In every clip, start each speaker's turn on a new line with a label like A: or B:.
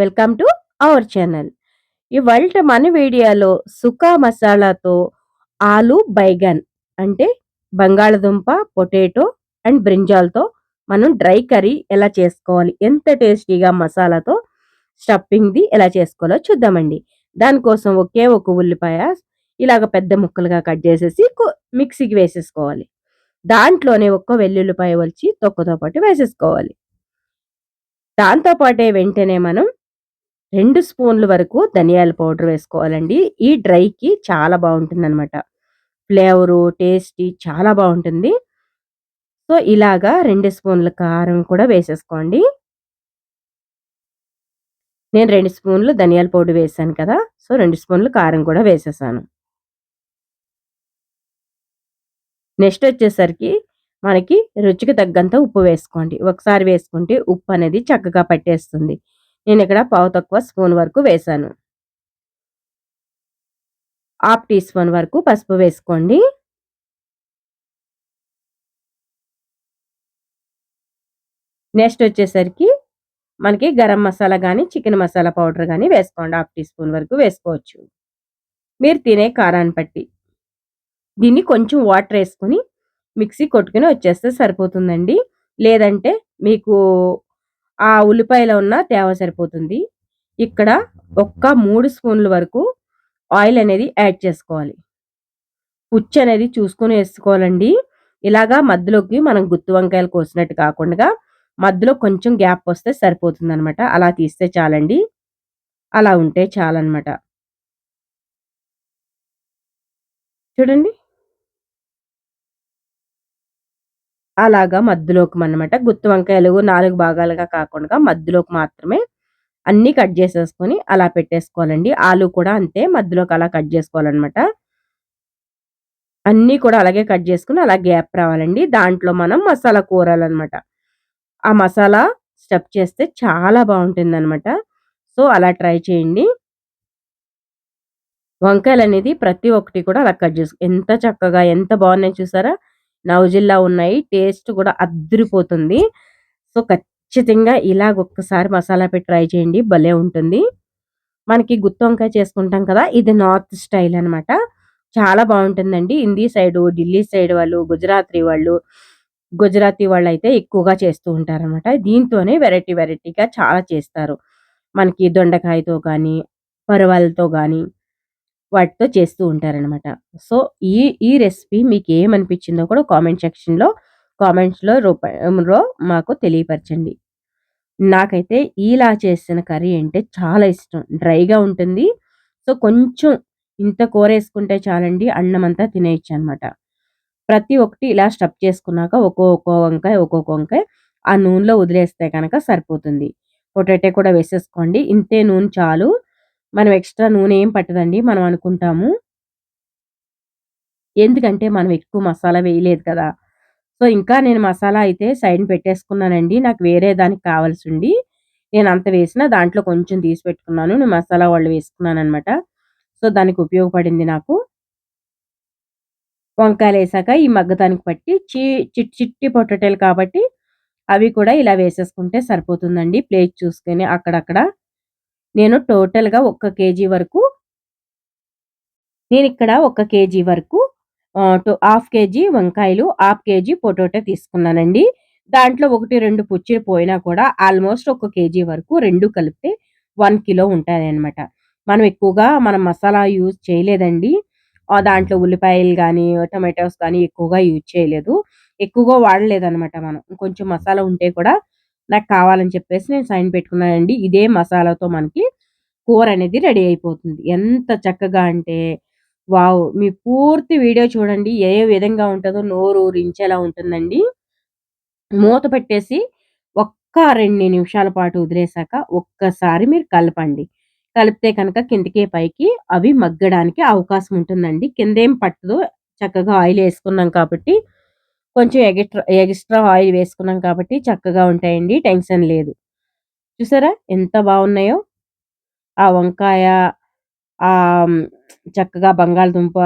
A: Welcome to our channel ఇవాళ మన వీడియోలో సుకా మసాలాతో ఆలు బైగన్ అంటే బంగాళదుంప పొటాటో అండ్ బ్రింజాల్తో మనం డ్రై కర్రీ ఎలా చేసుకోవాలి ఎంత టేస్టీగా మసాలాతో స్టఫింగ్ది ఎలా చేసుకోవాలో చూద్దామండి. దానికోసం ఒకే ఒక ఉల్లిపాయ ఇలాగ పెద్ద ముక్కలుగా కట్ చేసేసి మిక్సీకి వేసేసుకోవాలి. దాంట్లోనే ఒక్క వెల్లుల్లిపాయ వచ్చి తొక్కతో పాటు వేసేసుకోవాలి. దాంతో పాటే వెంటనే మనం రెండు స్పూన్ల వరకు ధనియాల పౌడర్ వేసుకోవాలండి. ఈ డ్రైకి చాలా బాగుంటుంది అనమాట ఫ్లేవరు టేస్టీ చాలా బాగుంటుంది. సో ఇలాగా రెండు స్పూన్ల కారం కూడా వేసేసుకోండి. నేను రెండు స్పూన్లు ధనియాల పౌడర్ వేసాను కదా సో రెండు స్పూన్లు కారం కూడా వేసేసాను. నెక్స్ట్ వచ్చేసరికి మనకి రుచికి తగ్గంత ఉప్పు వేసుకోండి. ఒకసారి వేసుకుంటే ఉప్పు అనేది చక్కగా పట్టేస్తుంది. నేను ఇక్కడ పావు తక్కువ స్పూన్ వరకు వేసాను హాఫ్ టీ స్పూన్ వరకు పసుపు వేసుకోండి. నెక్స్ట్ వచ్చేసరికి మనకి గరం మసాలా కానీ చికెన్ మసాలా పౌడర్ కానీ వేసుకోండి. హాఫ్ టీ స్పూన్ వరకు వేసుకోవచ్చు. మీరు తినే కారాన్ని బట్టి. దీన్ని కొంచెం వాటర్ వేసుకుని మిక్సీ కొట్టుకుని వచ్చేస్తే సరిపోతుందండి. లేదంటే మీకు ఆ ఉల్లిపాయలో ఉన్న తేవ సరిపోతుంది. ఇక్కడ ఒక్క మూడు స్పూన్ల వరకు ఆయిల్ అనేది యాడ్ చేసుకోవాలి. పుచ్చు అనేది చూసుకొని వేసుకోవాలండి. ఇలాగా మధ్యలోకి మనం గుత్తి వంకాయలు కోసినట్టు కాకుండా మధ్యలో కొంచెం గ్యాప్ వస్తే సరిపోతుంది అనమాట అలా తీస్తే చాలండి. అలా ఉంటే చాలన్నమాట. చూడండి. అలాగా మధ్యలోకి అనమాట గుత్తి వంకాయలు నాలుగు భాగాలుగా కాకుండా మధ్యలోకి మాత్రమే అన్నీ కట్ చేసేసుకొని అలా పెట్టేసుకోవాలండి. ఆలు కూడా అంతే మధ్యలోకి అలా కట్ చేసుకోవాలన్నమాట. అన్నీ కూడా అలాగే కట్ చేసుకుని అలా గ్యాప్ రావాలండి. దాంట్లో మనం మసాలా కూరాలన్నమాట. ఆ మసాలా స్టెప్ చేస్తే చాలా బాగుంటుంది అనమాట సో అలా ట్రై చేయండి. వంకాయలు అనేది ప్రతి ఒక్కటి కూడా అలా కట్ చేసుకో ఎంత చక్కగా ఎంత బాగున్నాయి చూసారా? నవజిల్లా ఉన్నాయి. టేస్ట్ కూడా అద్దరిపోతుంది. సో ఖచ్చితంగా ఇలాగ ఒక్కసారి మసాలా పెట్టి ట్రై చేయండి. భలే ఉంటుంది. మనకి గుత్తి వంకాయ చేసుకుంటాం కదా ఇది నార్త్ స్టైల్ అనమాట చాలా బాగుంటుందండి. హిందీ సైడ్ ఢిల్లీ సైడ్ వాళ్ళు గుజరాతీ వాళ్ళు గుజరాతీ వాళ్ళు అయితే ఎక్కువగా చేస్తూ ఉంటారనమాట దీంతోనే వెరైటీ వెరైటీగా చాలా చేస్తారు. మనకి దొండకాయతో కానీ పరవాలతో కానీ వాటితో చేస్తూ ఉంటారనమాట సో ఈ ఈ రెసిపీ మీకు ఏమనిపించిందో కూడా కామెంట్ సెక్షన్లో కామెంట్స్లో రూపంలో మాకు తెలియపరచండి. నాకైతే ఇలా చేసిన కర్రీ అంటే చాలా ఇష్టం. డ్రైగా ఉంటుంది. సో కొంచెం ఇంత కూర వేసుకుంటే చాలండి అన్నం అంతా తినేయచ్చు అనమాట ప్రతి ఒక్కటి ఇలా స్టఫ్ చేసుకున్నాక ఒక్కొక్క వంకాయ ఒక్కొక్క వంకాయ ఆ నూనెలో వదిలేస్తే కనుక సరిపోతుంది. పొటాటో కూడా వేసేసుకోండి. ఇంతే నూనె చాలు. మనం ఎక్స్ట్రా నూనె ఏం పట్టదండి మనం అనుకుంటాము. ఎందుకంటే మనం ఎక్కువ మసాలా వేయలేదు కదా. సో ఇంకా నేను మసాలా అయితే సైడ్ పెట్టేసుకున్నానండి. నాకు వేరే దానికి కావాల్సి ఉండి నేను అంత వేసిన దాంట్లో కొంచెం తీసి పెట్టుకున్నాను. నేను మసాలా వాళ్ళు వేసుకున్నాను అనమాట సో దానికి ఉపయోగపడింది నాకు. వంకాయలు వేసాక ఈ మగ్గతానికి పట్టి చి చిట్టి చిట్టి పొటాటోలు కాబట్టి అవి కూడా ఇలా వేసేసుకుంటే సరిపోతుందండి. ప్లేట్ చూసుకొని అక్కడక్కడ నేను టోటల్‌గా ఒక్క కేజీ వరకు నేను ఇక్కడ ఒక కేజీ వరకు హాఫ్ కేజీ వంకాయలు, హాఫ్ కేజీ పొటాటో తీసుకున్నానండి. దాంట్లో ఒకటి రెండు పుచ్చిలు పోయినా కూడా ఆల్మోస్ట్ ఒక కేజీ వరకు రెండు కలిపితే వన్ కిలో ఉంటాయన్నమాట. మనం ఎక్కువగా మనం మసాలా యూజ్ చేయలేదండి. దాంట్లో ఉల్లిపాయలు కానీ టమాటోస్ కానీ ఎక్కువగా యూజ్ చేయలేదు. ఎక్కువగా వాడలేదనమాట మనం. కొంచెం మసాలా ఉంటే కూడా నాకు కావాలని చెప్పేసి నేను సైన్ పెట్టుకున్నానండి. ఇదే మసాలాతో మనకి కూర అనేది రెడీ అయిపోతుంది. ఎంత చక్కగా అంటే వావ్! మీ పూర్తి వీడియో చూడండి. ఏ విధంగా ఉంటుందో నోరు ఊరించేలా ఉంటుందండి. మూత పెట్టేసి ఒక్క రెండు నిమిషాల పాటు వదిలేసాక ఒక్కసారి మీరు కలపండి. కలిపితే కనుక కిందకి పైకి అవి మగ్గడానికి అవకాశం ఉంటుందండి. కిందేం పట్టదు. చక్కగా ఆయిల్ వేసుకున్నాం కాబట్టి కొంచెం ఎగస్ట్రా ఎగస్ట్రా ఆయిల్ వేసుకున్నాం కాబట్టి చక్కగా ఉంటాయండి. టెన్షన్ లేదు. చూసారా ఎంత బాగున్నాయో? ఆ వంకాయ ఆ చక్కగా బంగాళదుంప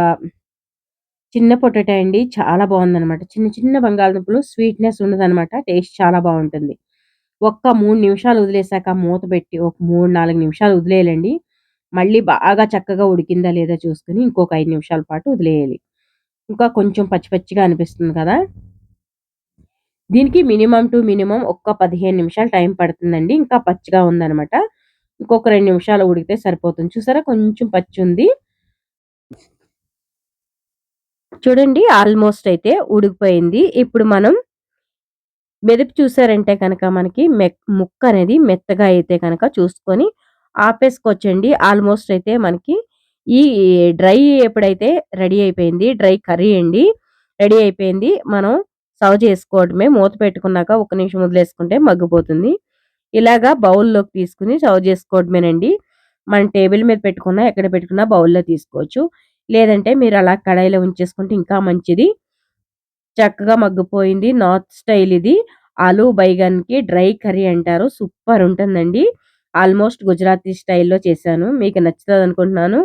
A: చిన్న పొటాటో అండి. చాలా బాగుందనమాట. చిన్న చిన్న బంగాళదుంపలు స్వీట్‌నెస్ ఉండదనమాట. టేస్ట్ చాలా బాగుంటుంది. ఒక్క మూడు నిమిషాలు వదిలేసాక మూత పెట్టి ఒక 3, 4 నిమిషాలు వదిలేయాలండి. మళ్ళీ బాగా చక్కగా ఉడికిందా లేదా చూసుకొని ఇంకొక ఐదు నిమిషాల పాటు వదిలేయాలి. ఇంకా కొంచెం పచ్చి పచ్చిగా అనిపిస్తుంది కదా! దీనికి మినిమమ్ టు మినిమం ఒక్క 15 నిమిషాలు టైం పడుతుందండి. ఇంకా పచ్చిగా ఉందనమాట. ఇంకొక రెండు నిమిషాలు ఉడికితే సరిపోతుంది. చూసారా కొంచెం పచ్చి ఉంది చూడండి ఆల్మోస్ట్ అయితే ఉడికిపోయింది. ఇప్పుడు మనం మెదిపి చూసారంటే కనుక మనకి మె ముక్క అనేది మెత్తగా అయితే కనుక చూసుకొని ఆపేసుకోవచ్చండి. ఆల్మోస్ట్ అయితే మనకి ఈ డ్రై ఎప్పుడైతే రెడీ అయిపోయింది. డ్రై కర్రీ అండి. రెడీ అయిపోయింది. మనం సర్వ్ చేసుకోవడమే. మూత పెట్టుకున్నాక ఒక నిమిషం వదిలేసుకుంటే మగ్గిపోతుంది. ఇలాగా బౌల్‌లోకి తీసుకుని సర్వ్ చేసుకోవడమేనండి. మనం టేబుల్ మీద పెట్టుకున్నా, ఎక్కడ పెట్టుకున్నా బౌల్‌లో తీసుకోవచ్చు. లేదంటే మీరు అలా కడాయిలో ఉంచేసుకుంటే ఇంకా మంచిది. చక్కగా మగ్గిపోయింది. నార్త్ స్టైల్ ఇది. ఆలు బైగన్‌కి డ్రై కర్రీ అంటారు. సూపర్ ఉంటుందండి. ఆల్మోస్ట్ గుజరాతీ స్టైల్‌లో చేశాను. మీకు నచ్చుతదనుకుంటున్నాను.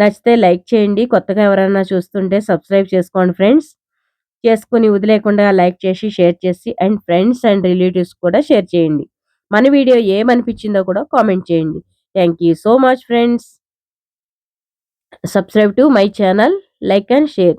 A: నచ్చితే లైక్ చేయండి. కొత్తగా ఎవరైనా చూస్తుంటే సబ్స్క్రైబ్ చేసుకోండి ఫ్రెండ్స్. చేసుకొని వదిలేకుండా లైక్ చేసి, షేర్ చేసి అండ్ ఫ్రెండ్స్ అండ్ రిలేటివ్స్ కూడా షేర్ చేయండి. మన వీడియో ఏమనిపించిందో కూడా కామెంట్ చేయండి. Thank you so much friends. Subscribe to my channel. Like and share.